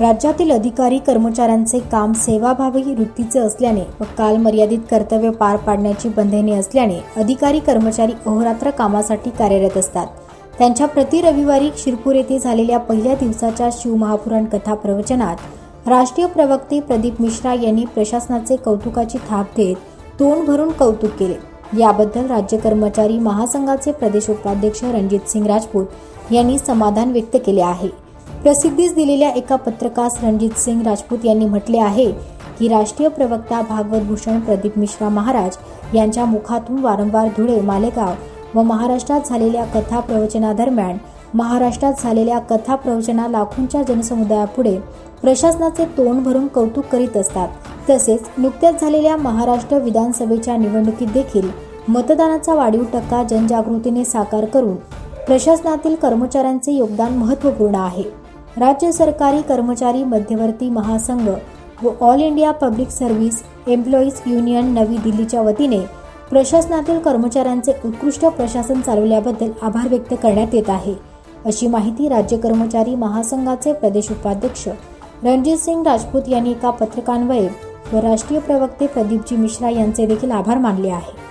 राज्यातील अधिकारी कर्मचाऱ्यांचे काम सेवाभावी वृत्तीचे असल्याने व काल मर्यादित कर्तव्य पार पाडण्याची बंधने असल्याने अधिकारी कर्मचारी अहोरात्र कामासाठी कार्यरत असतात. त्यांच्या प्रति रविवारी शिरपूर येथे झालेल्या पहिल्या दिवसाच्या शिवमहापुराण कथा प्रवचनात राष्ट्रीय प्रवक्ते प्रदीप मिश्रा यांनी प्रशासनाचे कौतुकाची थाप देत तोंड भरून कौतुक केले. याबद्दल राज्य कर्मचारी महासंघाचे प्रदेश उपाध्यक्ष रणजित सिंग राजपूत यांनी समाधान व्यक्त केले आहे. प्रसिद्धीस दिलेल्या एका पत्रकास रणजित सिंग राजपूत यांनी म्हटले आहे की राष्ट्रीय प्रवक्ता भागवत भूषण प्रदीप मिश्रा महाराज यांच्या मुखातून वारंवार धुळे मालेगाव व महाराष्ट्रात झालेल्या कथा प्रवचनादरम्यान महाराष्ट्रात झालेल्या कथा प्रवचना लाखोंच्या जनसमुदायापुढे प्रशासनाचे तोंड भरून कौतुक करीत असतात. तसेच नुकत्याच झालेल्या महाराष्ट्र विधानसभेच्या निवडणुकीत देखील मतदानाचा वाढीव टक्का जनजागृतीने साकार करून प्रशासनातील कर्मचाऱ्यांचे योगदान महत्त्वपूर्ण आहे. राज्य सरकारी कर्मचारी मध्यवर्ती महासंघ व all India public service employees union नवी दिल्लीच्या वतीने प्रशासनातील कर्मचाऱ्यांचे उत्कृष्ट प्रशासन चालवल्याबद्दल आभार व्यक्त करण्यात येत आहे. अशी माहिती राज्य कर्मचारी महासंघाचे प्रदेश उपाध्यक्ष रणजित सिंग राजपूत यांनी एका पत्रकान्वये व राष्ट्रीय प्रवक्ते प्रदीपजी मिश्रा यांचे देखील आभार मानले आहे.